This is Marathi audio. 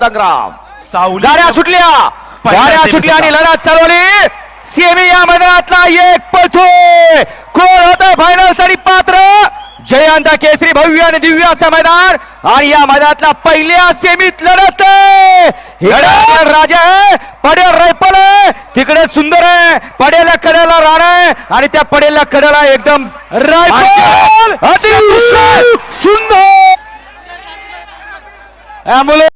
संग्राम. सावल्या सुटल्या. गाड्या सुटल्या आणि संपला. लढत चालवली. सेमी या मैदानातला एक पळतोय कोण होत फायनलसाठी पात्र? जयंत केसरी भव्य आणि दिव्य असं मैदान. आणि या मैदानातला पहिल्या सेमीत लढत राजा आहे. पडेल रायफल आहे. तिकडे सुंदर आहे. पडेला कड्याला राण आहे. आणि त्या पडेला कड्याला एकदम रायफल. सुंदर. त्यामुळे